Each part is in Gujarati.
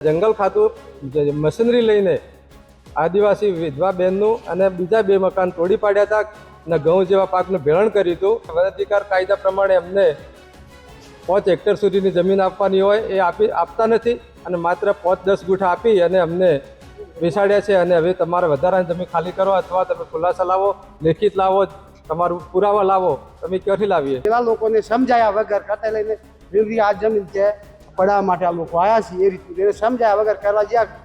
જંગલ ખાતું મશીનરી લઈને આદિવાસી વિધવા બહેનનું અને બીજા બે મકાન તોડી પાડ્યા હતા અને ઘઉં જેવા પાકનું ભેળણ કર્યું હતું. વનાધિકાર કાયદા પ્રમાણે અમને પાંચ હેક્ટર સુધીની જમીન આપવાની હોય એ આપી આપતા નથી અને માત્ર પાંચ દસ ગુઠા આપી અને અમને બેસાડ્યા છે અને હવે તમારે વધારાની જમીન ખાલી કરો અથવા તમે ખુલાસા લાવો, લેખિત લાવો, તમારું પુરાવા લાવો તમે ક્યાંથી લાવીએ? એવા લોકોને સમજાયા વગર ખાતે લઈને આ જમીન છે. પડાવવા માટે આ લોકો આવ્યા છે એ રીતનું એને સમજાયા વગર કરવા જ્યાં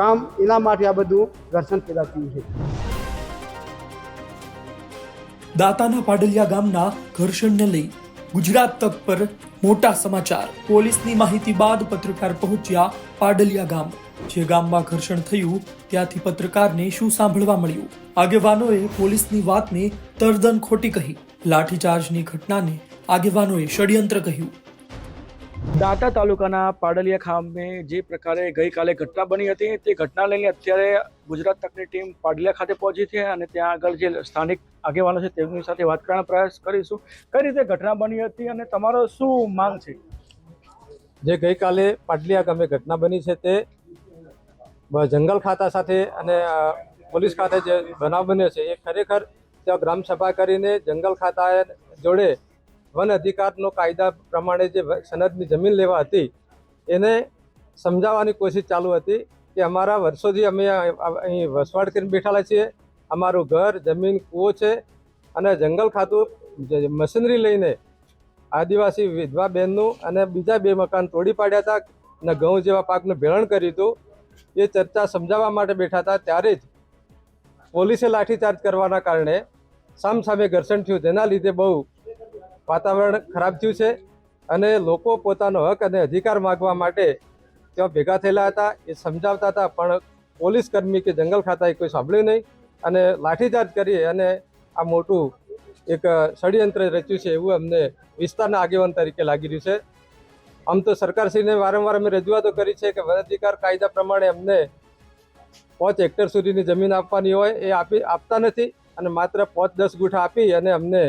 કામ એના માટે આ બધું ઘર્ષણ પેદા થયું છે. દાતાના પાડલિયા ગામના ઘર્ષણને લઈ ગુજરાત તક પર મોટા સમાચાર. પોલીસની માહિતી બાદ પત્રકાર પહોંચ્યા પાડલિયા ગામ, જે ગામમાં ઘર્ષણ થયું, ત્યાંથી પત્રકારને શું સાંભળવા મળ્યું? આગેવાનોએ પોલીસની વાતને તરદન ખોટી કહી. લાઠીચાર્જની ઘટનાને આગેવાનોએ ષડયંત્ર કહ્યું. દાંતા તાલુકાના પાડલિયા ખામે જે પ્રકારે ગઈકાલે ઘટના બની હતી, તે ઘટના લઈને અત્યારે ગુજરાત તકની ટીમ પાડલિયા ખાતે પહોંચી છે અને ત્યાં આગળ જે સ્થાનિક આગેવાનો છે, તેમની સાથે વાત કરવાનો પ્રયાસ કરીશું. કઈ રીતે ઘટના બની હતી અને તમારો શું માંગ છે? જે ગઈકાલે પાડલિયા ગામે ઘટના બની છે, તે જંગલ ખાતા સાથે અને પોલીસ ખાતે જે બનાવ બન્યો છે, એ ખરેખર ત્યાં ગ્રામસભા કરીને જંગલ ખાતા જોડે વન અધિકારનો કાયદા પ્રમાણે જે સનદની જમીન લેવા હતી, એને સમજાવવાની કોશિશ ચાલુ હતી કે અમારા વર્ષોથી અમે અહીં વસવાટ કરીને બેઠેલા છીએ. અમારું ઘર, જમીન, કૂવો છે અને જંગલ ખાતું મશીનરી લઈને આદિવાસી વિધવા બહેનનું અને બીજા બે મકાન તોડી પાડ્યા હતા અને ઘઉં જેવા પાકનું ભેળણ કર્યું હતું. એ ચર્ચા સમજાવવા માટે બેઠા હતા. ત્યારે જ પોલીસે લાઠીચાર્જ કરવાના કારણે સામસામે ઘર્ષણ થયું. જેના લીધે બહુ વાતાવરણ ખરાબ થયું છે અને લોકો પોતાનો હક અને અધિકાર માગવા માટે ત્યાં ભેગા થયેલા હતા. એ સમજાવતા હતા, પણ પોલીસ કર્મી કે જંગલ ખાતાએ કોઈ સાંભળ્યું નહીં અને લાઠીચાર્જ કરી અને આ મોટું એક ષડયંત્ર રચ્યું છે એવું અમને વિસ્તારના આગેવાન તરીકે લાગી રહ્યું છે. આમ તો સરકારશ્રીને વારંવાર અમે રજૂઆતો કરી છે કે વન અધિકાર કાયદા પ્રમાણે અમને પાંચ હેક્ટર સુધીની જમીન આપવાની હોય એ આપી આપતા નથી અને માત્ર પાંચ દસ ગુઠા આપી અને અમને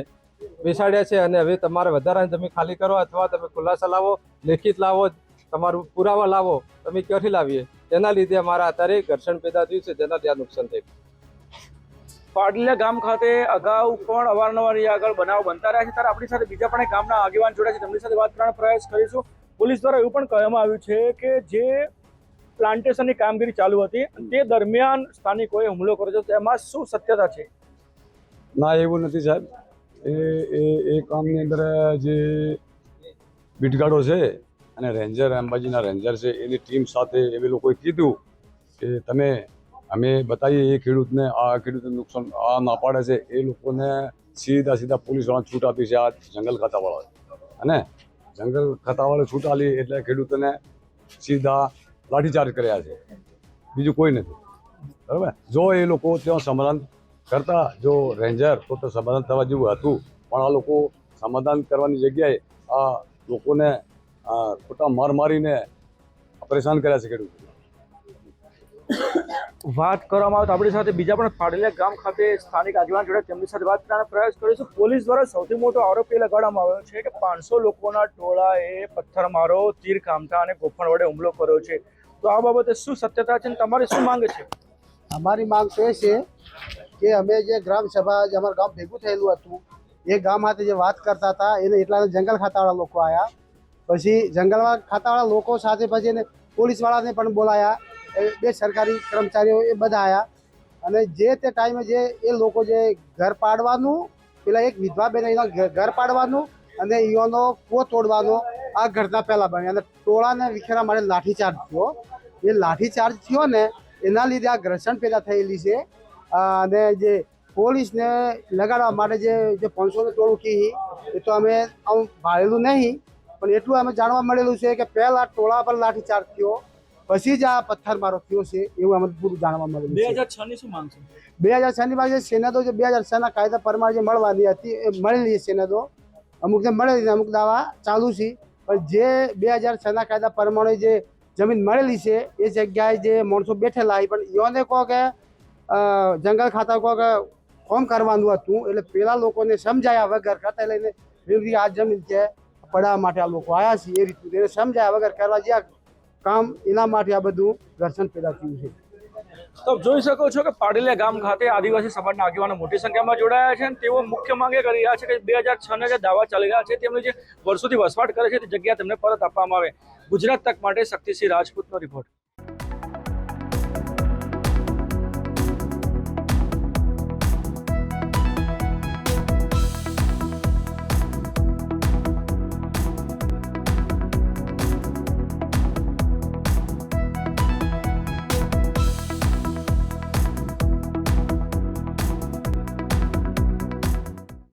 બેસાડ્યા છે અને હવે તમારે વધારાની જમીન ખાલી કરો અથવા તમે ખુલાસા લાવો લેખિત લાવો તમારું પુરાવા લાવો તમે ક્યાંથી લાવીએ? તેના લીધે અમારા અત્યારે ઘર્ષણ પેદા થયું છે જેના ત્યાં નુકસાન થયું. પાડલિયા ગામ ખાતે અગાઉ પણ અવારનવાર આગળ બનાવ બનતા રહ્યા છે. ત્યારે આપણી સાથે બીજા પણ ગામના આગેવાન જોડાયા છે. તેમની સાથે વાત કરવાનો પ્રયાસ કરીશું. પોલીસ દ્વારા એવું પણ કહેવામાં આવ્યું છે કે જે પ્લાન્ટેશનની કામગીરી ચાલુ હતી તે દરમિયાન સ્થાનિકોએ હુમલો કર્યો છે. તેમાં શું સત્યતા છે? ના એવું નથી સાહેબ. એ એ એ કામની અંદર જે બીટગાડો છે અને રેન્જર, અંબાજીના રેન્જર છે, એની ટીમ સાથે એ લોકોએ કીધું કે તમે, અમે બતાવીએ એ ખેડૂતને આ ખેડૂતને નુકસાન આ ના પાડે છે, એ લોકોને સીધા સીધા પોલીસવાળા છૂટ આપી છે, આ જંગલ ખાતાવાળા અને જંગલ ખાતાવાળા છૂટ આપી એટલે ખેડૂતોને સીધા લાઠીચાર્જ કર્યા છે. બીજું કોઈ નથી. બરાબર? જો એ લોકો ત્યાં સમાધાન કરતા જો રેન્જર તો તો સમાધાન થવા જેવું હતું પણ આ લોકો સમાધાન કરવાની જગ્યાએ આ લોકોને ખોટા માર મારીને પરેશાન કર્યા છે ખેડૂતો. વાત કરવામાં આવે તો આપણી સાથે બીજા પણ ફાડેલા ગામ ખાતે સ્થાનિક આગેવાન જોડે તેમની સાથે વાત કરવાનો પ્રયાસ કરીશું. પોલીસ દ્વારા સૌથી મોટો આરોપ એ લગાડવામાં આવ્યો છે કે પાંચસો લોકોના ટોળાએ પથ્થરમારો તીર કામતા અને ગોફણ વડે હુમલો કર્યો છે. તો આ બાબતે શું સત્યતા છે અને તમારી શું માંગ છે? અમારી માંગ તો એ છે કે અમે જે ગ્રામ સભા જે અમારું ગામ ભેગું થયેલું હતું, એ ગામ સાથે જે વાત કરતા હતા, એને એટલા જંગલ ખાતાવાળા લોકો આવ્યા પછી જંગલમાં ખાતાવાળા લોકો સાથે પછી એને પોલીસવાળાને પણ બોલાયા બે સરકારી કર્મચારીઓ એ બધા આવ્યા અને જે તે ટાઈમે જે એ લોકો જે ઘર પાડવાનું, પેલા એક વિધવા બેન એના ઘર પાડવાનું અને ઈઓનો કૂવો તોડવાનો, આ ઘટના પહેલાં બની. અને ટોળાને વિખેરા માટે લાઠીચાર્જ થયો. એ લાઠીચાર્જ થયો ને, એના લીધે આ ઘર્ષણ પેદા થયેલી છે. અને જે પોલીસને લગાડવા માટે જે જે પાંચસોનું ટોળું કી એ તો અમે આમ ભાળેલું નહીં પણ એટલું અમે જાણવા મળેલું છે કે પહેલા ટોળા પર લાઠીચાર્જ થયો પછી જ આ પથ્થરમારો થયો છે એવું અમે પૂરું જાણવા મળ્યું બે હજાર છ ની શું માંગ છે? બે હજાર છ ની જે સેનાદો જે બે હજાર છના કાયદા પ્રમાણે જે મળવાની હતી એ મળેલી છે સેનાદો. અમુકને મળેલી છે અમુક દાવા ચાલુ છે પણ જે બે હજાર છના કાયદા પ્રમાણે જે જમીન મળેલી છે એ જગ્યાએ જે માણસો બેઠેલા પણ યોને કહો કે જંગલ ખાતા કોઈ કોમ કરવાનું હતું, એટલે પેલા લોકોને સમજાયા વગર કટે લઈને વિવરી આ જમીન છે પડાવવા માટે આ લોકો આવ્યા છે, એ રીતનું એને સમજાયા વગર કરવા જ્યાં કામ એના માટે આ બધું ઘર્ષણ પેદા થયું છે. તો જોઈ શકો છો કે પાડેલિયા ગામ ખાતે આદિવાસી સમાજના આગેવાનો મોટી સંખ્યામાં જોડાયા છે તેઓ મુખ્ય માંગે કરી રહ્યા છે કે બે હજાર છ ના જે દાવા ચાલી રહ્યા છે, તેમની જે વર્ષોથી વસવાટ કરે છે, તે જગ્યા તેમને પરત આપવામાં આવે. ગુજરાત તક માટે શક્તિસિંહ રાજપૂતનો રિપોર્ટ